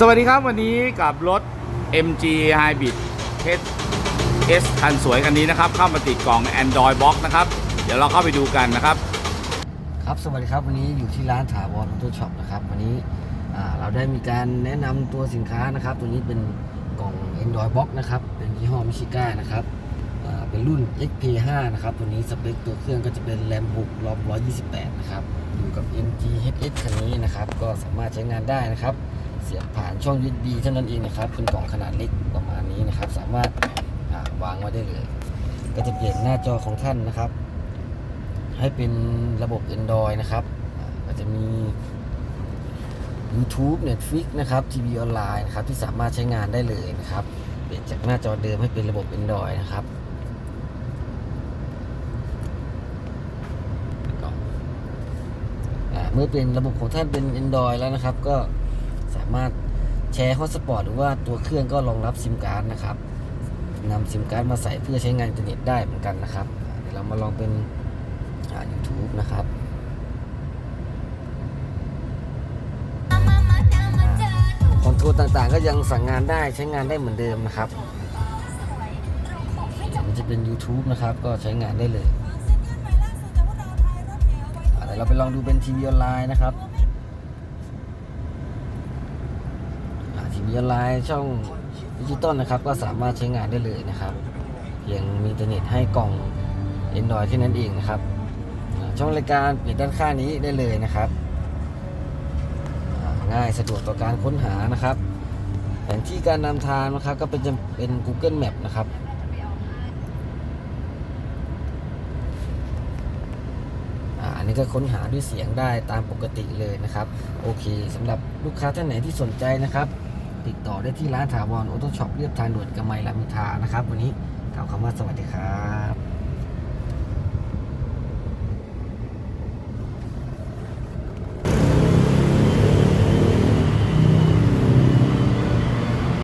สวัสดีครับวันนี้กับรถ MG Hybrid S คันสวยคันนี้นะครับ เข้ามาติดกล่อง Android Box นะครับ เดี๋ยวเราเข้าไปดูกันนะครับ ครับสวัสดีครับวันนี้อยู่ที่ร้านถาวรออโต้ช็อปนะครับ วันนี้เราได้มีการแนะนำตัวสินค้านะครับ ตัวนี้เป็นกล่อง Android Box นะครับ เป็นยี่ห้อมิชิก้านะครับอ่าเป็นรุ่น XP5 นะครับ ตัวนี้สเปคตัวเครื่องก็จะเป็น RAM 6 ROM 128 นะครับ อยู่กับ MG HS คันนี้นะครับ ก็สามารถใช้งานได้นะครับ เสียบผ่านช่อง USB เท่านั้นเองนะครับเป็นกล่องขนาดเล็กประมาณนี้นะครับ สามารถาวางไว้ได้เลย ก็จะเปลี่ยนหน้าจอของท่านนะครับ ให้เป็นระบบ Android นะครับก็จะมี YouTube Netflix นะครับทีวีออนไลน์นะครับที่สามารถใช้งานได้เลยนะครับ เปลี่ยนจากหน้าจอเดิมให้เป็นระบบ Android นะครับเมื่อเป็นระบบของท่านเป็น Android แล้วนะครับ ก็ามารถแชร์ฮอตสปอตหรือว่าตัวเครื่องก็รองรับซิมการ์ดนะครับนำซิมการ์ดมาใส่เพื่อใช้งานอินเทอร์เน็ตได้เหมือนกันนะครับเดี๋ยวเรามาลองเป็นอ่า YouTube นะครับคอนโทรลต่างๆ ก็ยังสั่งงานได้ใช้งานได้เหมือนเดิมนะครับมันจะเป็น YouTube นะครับ ก็ใช้งานได้เลยเดี๋ยวเราไปลองดูเป็นทีวีออนไลน์นะครับ อ่าทีวีออนไลน์ช่องดิจิตอลนะครับ ก็สามารถใช้งานได้เลยนะครับ เพียงมีอินเทอร์เน็ตให้กล่อง Android แค่นั้นเองนะครับ ช่องรายการเปลี่ยนด้านข้างนี้ได้เลยนะครับง่ายสะดวกต่อการค้นหานะครับ แผนที่การนำทางนะครับ ก็เป็นจะเป็น Google Map นะครับอันนี้ก็ค้นหาด้วยเสียงได้ตามปกติเลยนะครับ โอเคสำหรับลูกค้าท่านไหนที่สนใจนะครับ ติดต่อได้ที่ร้านถาวรออโต้ช็อปเรียบทางด่วนกำไมลามิทานะครับ วันนี้กล่าวคำว่าสวัสดีครับ